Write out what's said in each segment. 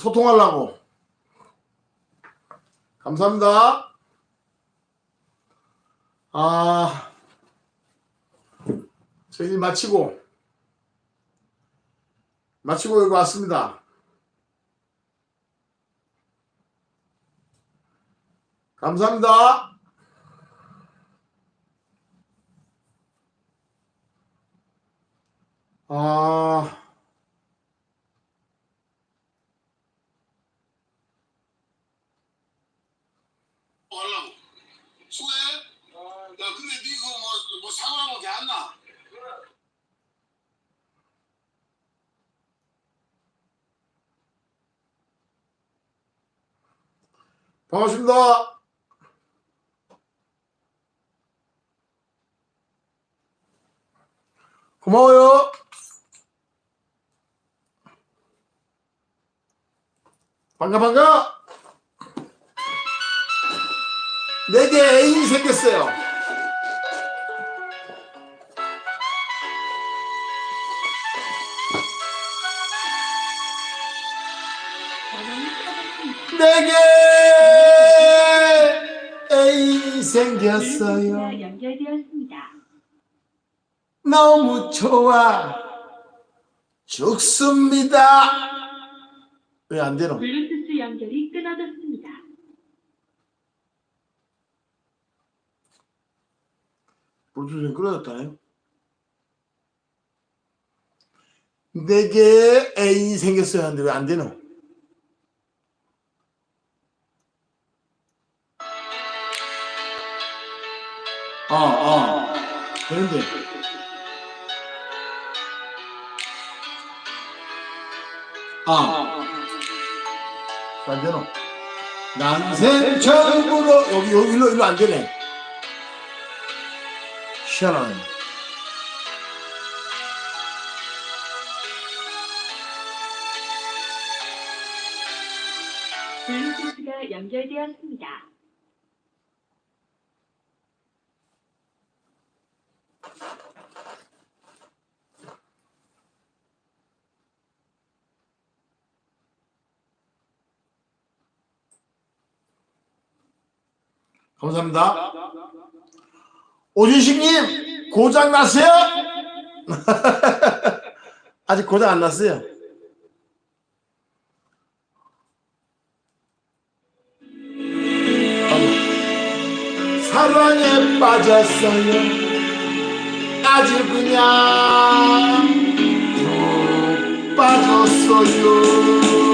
소통하려고. 감사합니다. 아, 저희 일 마치고, 마치고 여기 왔습니다. 감사합니다. 아, 하려고 수고해 야 근데 니그 뭐, 뭐 사과하고 걔안 나? 반갑습니다. 고마워요. 반가 반가. 내게 애인이 생겼어요. 내게 애인이 생겼어요. 연결되었습니다. 너무 좋아 죽습니다. 왜 안 되노? 블루투스 연결이 끊어졌습니다. 블루투스 끊어졌다네요. 내게 애인이 생겼어야 하는데 왜 안 되노? 아, 아. 되는데. 아. 안 되노? 난생 처음으로 여기 여기 일로 일로 안 되네. 희한하네. 연결되었습니다. 감사합니다. 오진식님 고장 났어요? 아직 고장 안 났어요. 사랑에 빠졌어요. 아주 그냥 푹 빠졌어요.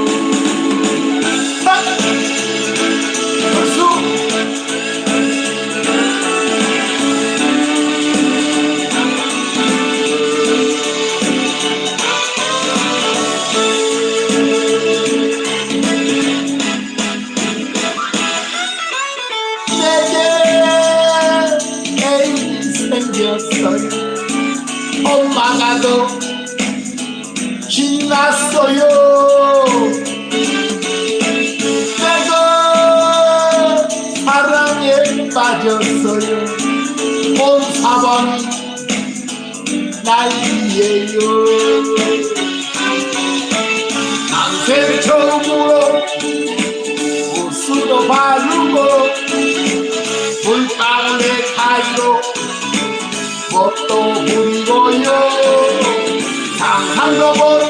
생겼어요. 엄마가 더 신났어요. 내가 사랑에 빠졌어요. 온 사방이 난리예요 상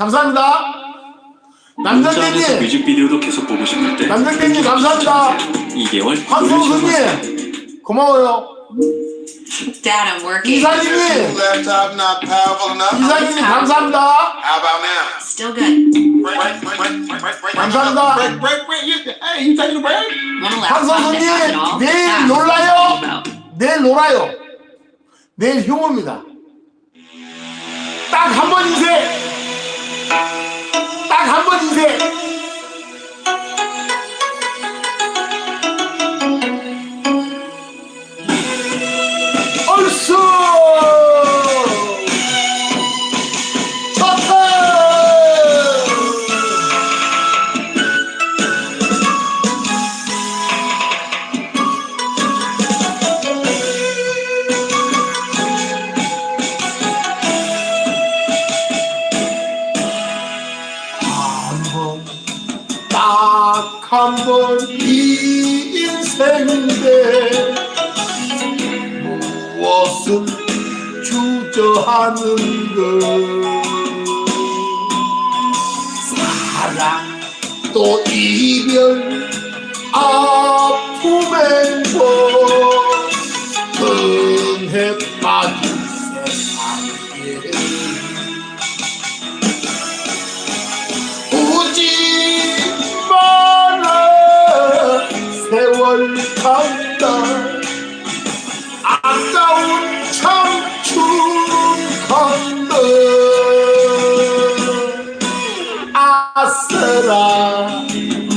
감사합니다. 남정대님! 뮤직비디오도 계속 보고 싶을 때 남정대님 감사합니다. 2개월 황성수님 고마워요. Dad, I'm working. 이사님님 Laptop not powerful enough. 이사님님 감사합니다. How about now? Still good. Break, break, break, break, break, break. 감사합니다. Break, break, break. You, hey, you taking a break? Want a laptop that 황성수님 has it all? 내일 what 놀라요. About. 내일 놀아요. 내일 휴무입니다. 딱 한 번 인생. 딱한번 인생.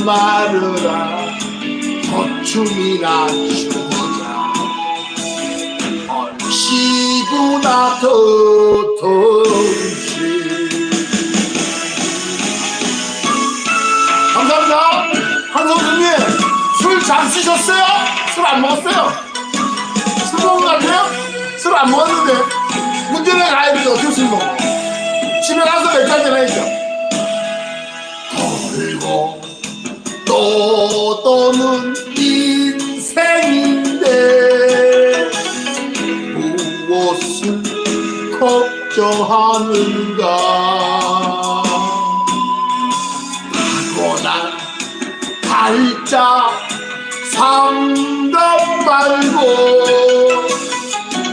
말으라 거춤이나 추자 얼씨구나 도통시 감사합니다. 한성수님 술 잘 쓰셨어요? 술 안 먹었어요? 술 먹은 거 같아요? 술 안 먹었는데 문제는 가야 되는데 어떻게 술 먹어? 집에 가서 맥주 한잔 해야죠. 또 도는 인생인데 무엇을 걱정하는가? 타고난 달짝 상담 말고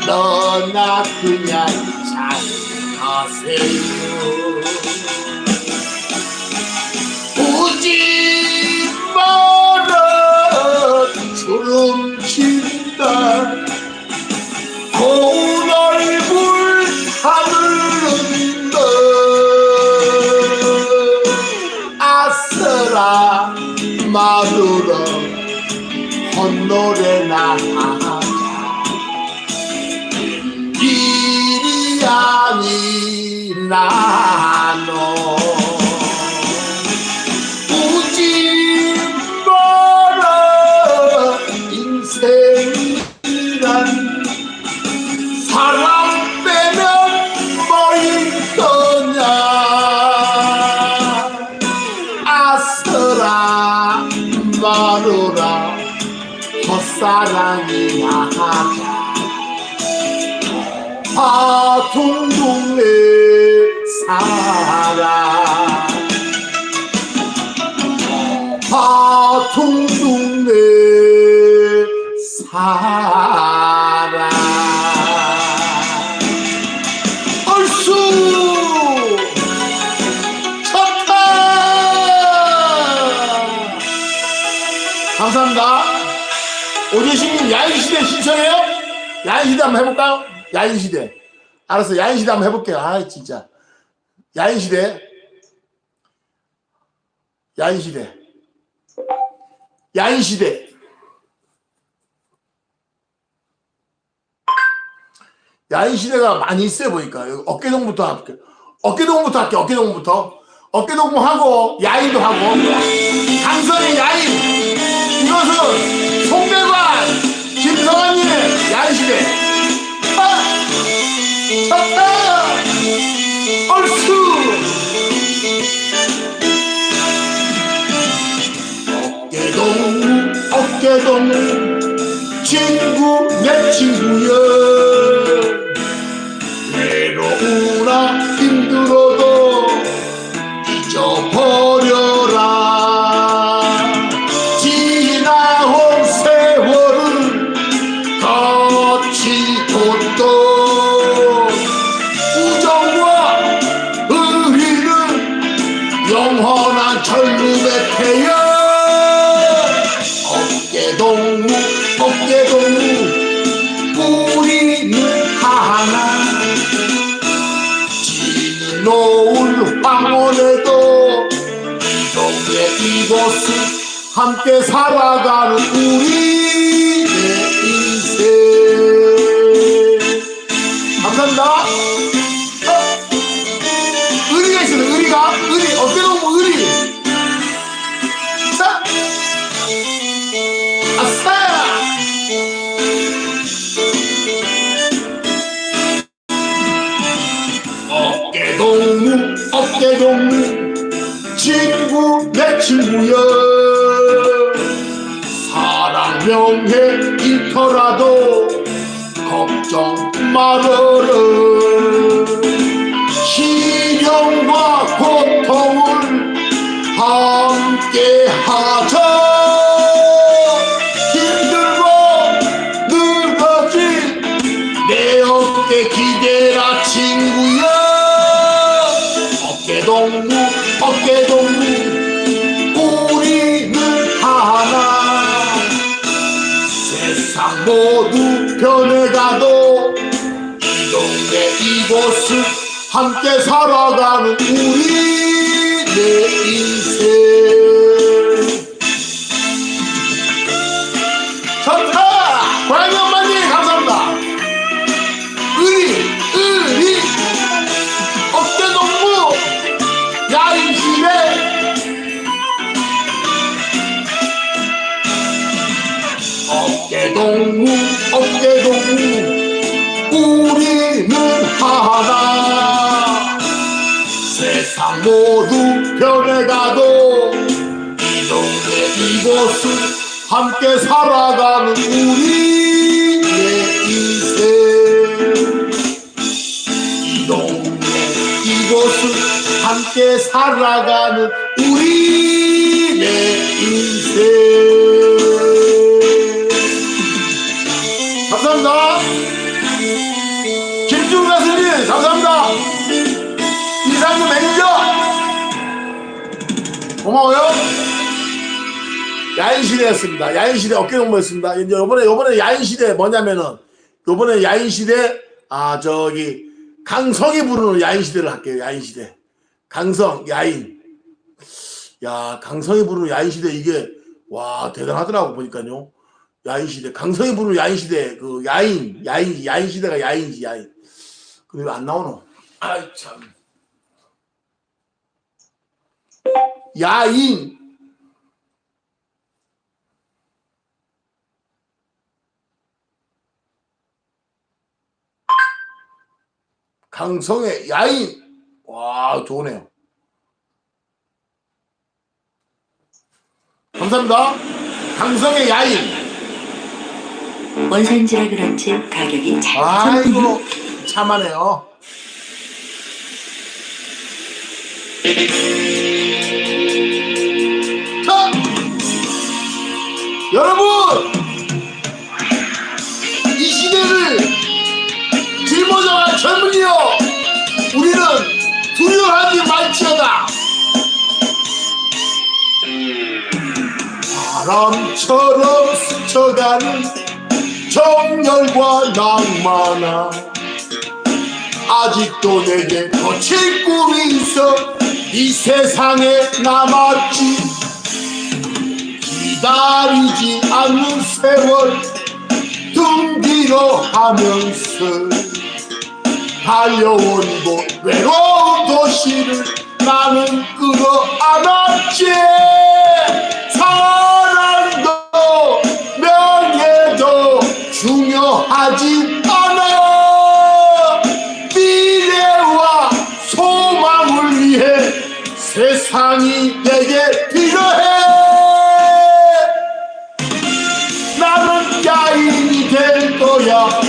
너나 그냥 잘 가세요 오지 마라 주름 친다. 고운 얼굴 타는다 아싸라 마누라 헛노래나 하자. 일이 아니라노 오재신님 야인시대 신청해요? 야인시대 한번 해볼까요? 야인시대. 알았어 야인시대 한번 해볼게요. 아 진짜. 야인시대. 야인시대. 야인시대. 야인시대가 많이 있어요 보니까. 어깨동부터 할게요. 어깨동부터 할게요 어깨동부터. 어깨동무하고 야인도 하고. 강선의 야인. 이것은 얼쑤 어깨동무 어깨동무 친구 내 친구여 외로우 세상 모두 변해가도 이 동네 이곳을 함께 살아가는 우리 내 인생 함께 살아가는 우리의 인생. 이 동네 이곳을 함께 살아가는 우리의 인생. 감사합니다. 김중 가수님 감사합니다. 이상준 매니저 고마워요 야인시대였습니다. 야인시대 어깨동무였습니다. 이제 요번에 요번에 야인시대 뭐냐면은 요번에 야인시대 아 저기 강성이 부르는 야인시대를 할게요 야인시대. 강성 야인. 야 강성이 부르는 야인시대 이게 와 대단하더라고 보니까요. 야인시대 강성이 부르는 야인시대 그 야인 야인 야인시대가 야인이지 야인. 근데 왜 안 나오노? 아이 참. 야인 강성의 야인. 와 좋으네요. 감사합니다. 강성의 야인. 원산지라 그런지 가격이 잘 아이고 참하네요. 자 여러분 바람처럼 스쳐가는 정열과 낭만아. 아직도 내게 거칠 꿈이 있어 이 세상에 남았지. 기다리지 않는 세월 등 뒤로 하면서 달려온 곳 외로운 도시를 나는 끌어안았지. 사랑 중요하지 않아. 미래와 소망을 위해 세상이 내게 필요해. 나는 야인이 될 거야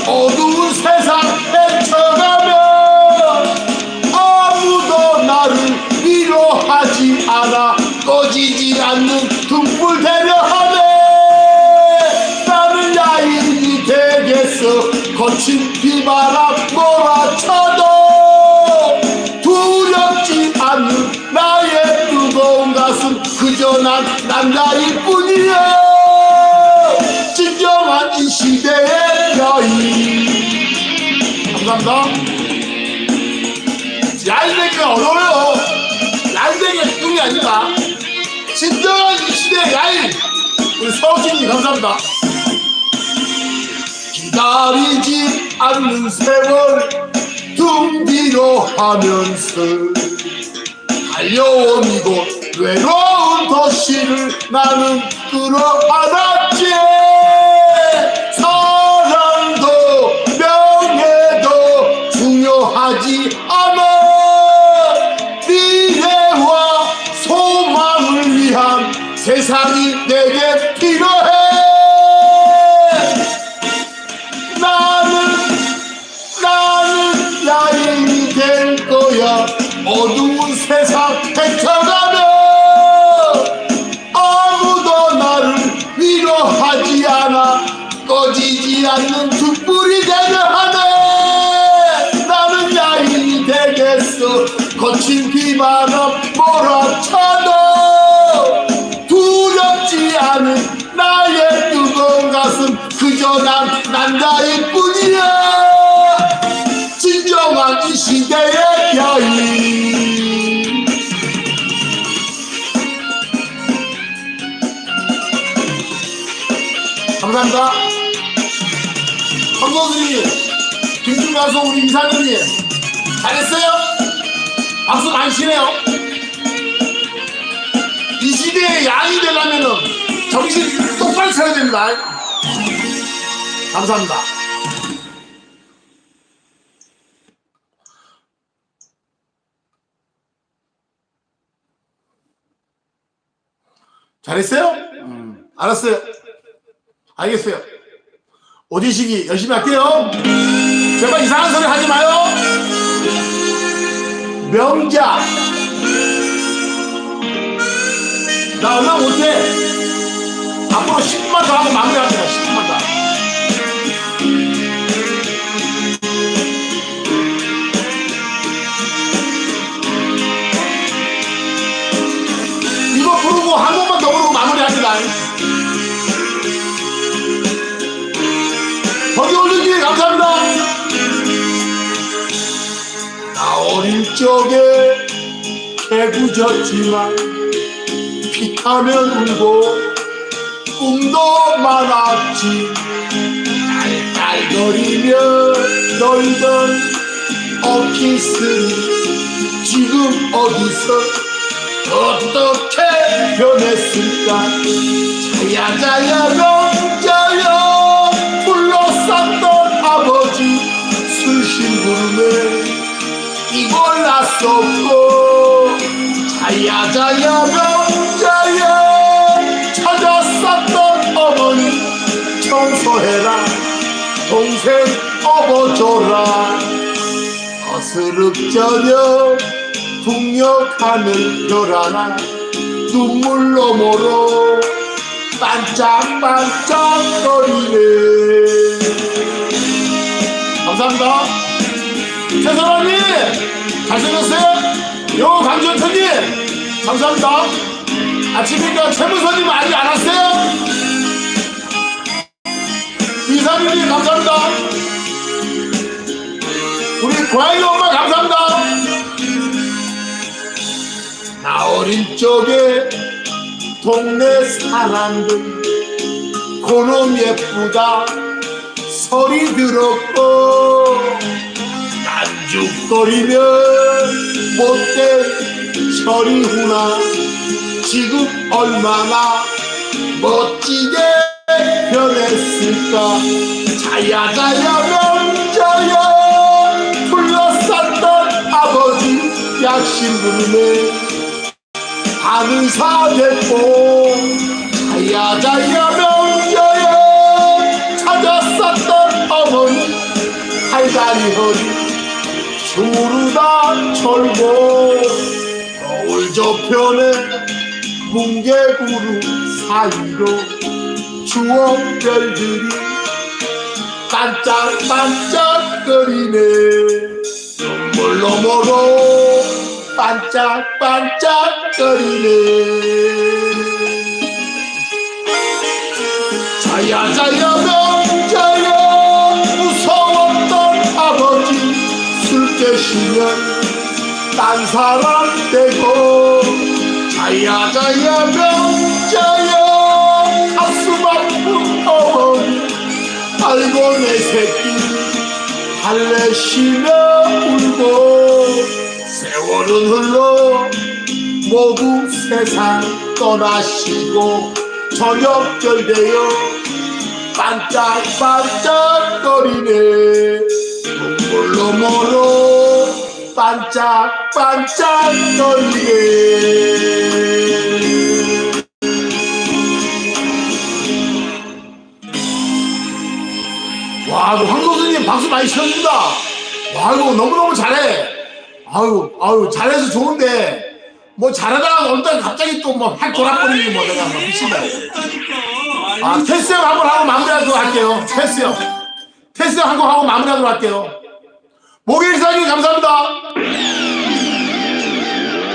여전한 남자일 뿐이야. 진정한 이 시대의 여인. 감사합니다. 야인되기가 어려워요. 야인되기가 꿈이 아니다. 진정한 이 시대의 야인. 우리 서진님 감사합니다. 기다리지 않는 세월 등 뒤로 하면서 달려온 이곳 외로운 도시를 나는 끌어안았지. 사랑도 명예도 중요하지 않아. 미래와 소망을 위한 세상이 그저 난 남자일 뿐이야. 진정한 이 시대의 여인. 감사합니다. 황선수님 김준 가수 우리 이사님님 잘했어요? 박수 많이 치네요. 이 시대의 양이 되려면은 정신 똑바로 차려야 됩니다 감사합니다 잘했어요? 음, 알았어요. 알겠어요. 오디시기 열심히 할게요. 제발 이상한 소리 하지 마요. 명작. 나 얼마 못해. 앞으로 10분만 더 하고 마무리합니다. 적에 개구졌지만 피타면 울고 꿈도 많았지. 딸딸거리며 놀던 어키스니 지금 어디서 어떻게 변했을까? 자야자야 명자여 불러쌌던 아버지 술심부름에 이걸 났었고 자야 자야 명자여 찾아쌌던 어머니 청소해라 동생 업어줘라. 어스럽저녁 북녘하늘 별 하나 눈물 너머로 반짝반짝거리네. 감사합니다. 최선아님 잘생겼어요? 요 강준태님 감사합니다. 아침이니까 최무선님 아직 안 왔어요? 이사님님 감사합니다. 우리 고양이 엄마 감사합니다. 나 어린 적에 동네 사람들 고놈 예쁘다 소리 들었고 깐 죽거리며 못된 철이구나. 지금 얼마나 멋지게 변했을까. 자야자야 명자야 둘러쌌던 아버지 약신부름에 하늘사 됐고 자야자야 명 철골 거울 저편에 붕괴구름 사이로 추억별들이 반짝반짝거리네. 눈물 너머로 반짝반짝거리네. 자야 자야 명자야 무서웠던 아버지 술 깨시면 딴 사람 되고 자야 자야 병자야 가슴 아픈 어머니 아이고 내 새끼 할래 쉬며 울고 세월은 흘러 모두 세상 떠나시고 저녁별 되어 반짝반짝거리네. 눈물로 멀어 반짝반짝거리네 와, 이거 황도수님 박수 많이 치워준다. 와, 이거 너무너무 잘해. 아유, 아유, 잘해서 좋은데, 뭐 잘하다가 어느 날 갑자기 또 뭐확 돌아버리니 뭐 내가 뭐 미친다. 아, 테스 형 한번 하고 마무리하도록 할게요. 테스 형. 테스 형 한번 하고 마무리하도록 할게요. 목일상님 감사합니다.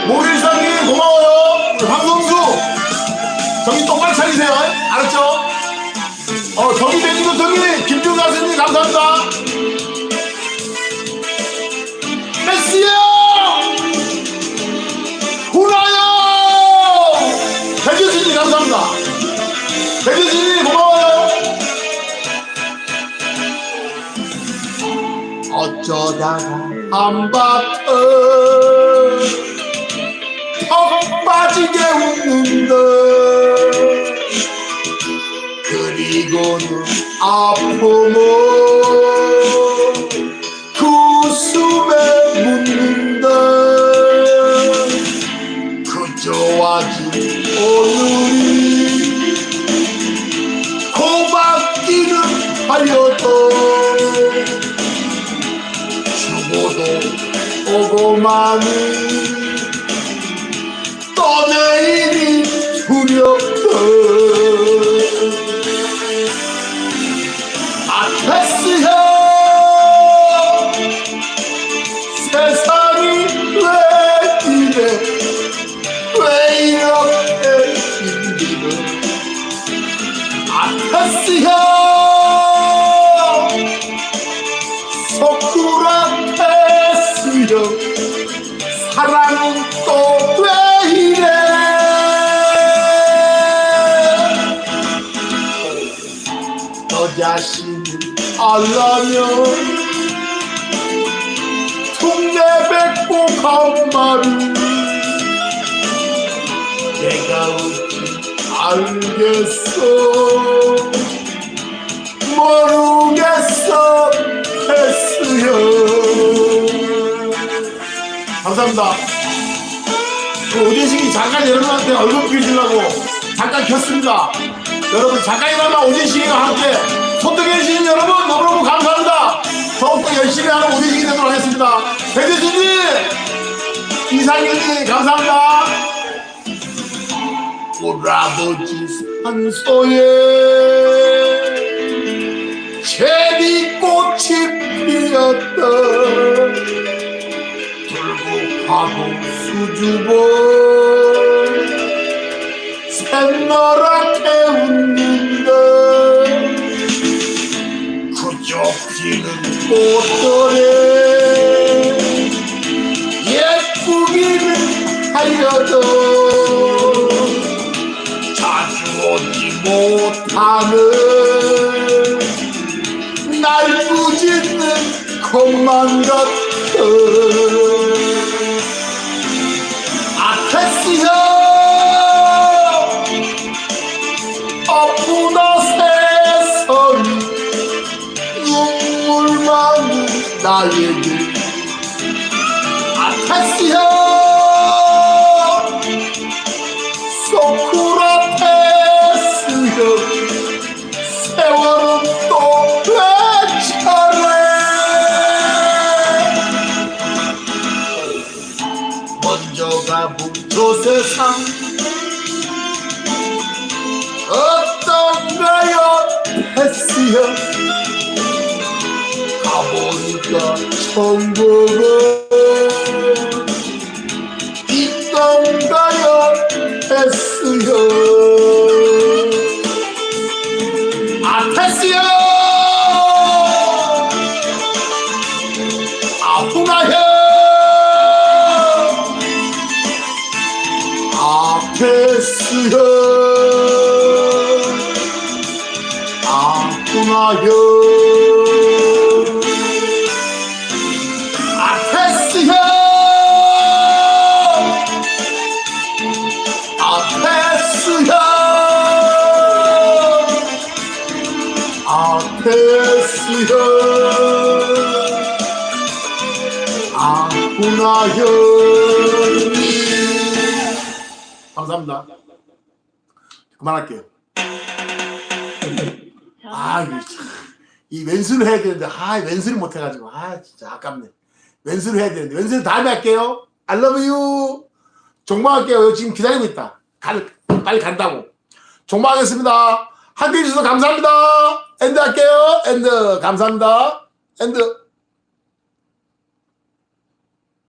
목일상님 고마워요. 우리 황성수. 정신 똑바로 차리세요. 알았죠? 어, 저기 매니저 저기 김준 가수님 감사합니다. 어쩌다가 한바탕 턱 빠지게 웃는다. 그리고는 아픔을 그 숨에 묻는다 그저 아직 오늘이 고맙기는 하여도 죽 간 말을 내가 알겠어. 모르겠어. 했어요. 감사합니다. 그 오재식이 잠깐 여러분한테 얼굴 비주려고 잠깐 켰습니다. 여러분 잠깐 일어나 오재식이와 함께 소통해 주신 여러분 너무너무 감사합니다. 더욱더 열심히 하는 오재식이 되도록 하겠습니다. 백대준님 이상현님 감사합니다. 오라버지 산소에 제비꽃이 피었다 불국하고 수줍어 샛노랗게 웃는다 그저 피는 꽃들에 하여도 자주 오지 못하는 날 꾸짖는 것만 많은 나에게 감사합니다 그만할게요 아, 이게 참, 이 왼수를 해야 되는데, 아, 왼수를 못 해가지고, 아, 진짜 아깝네. 왼수를 해야 되는데, 왼수는 다음에 할게요. I love you. 종방할게요. 지금 기다리고 있다. 갈, 빨리 간다고. 종방하겠습니다. 함께 해주셔서 감사합니다. 엔드 할게요. 엔드. 감사합니다. 엔드.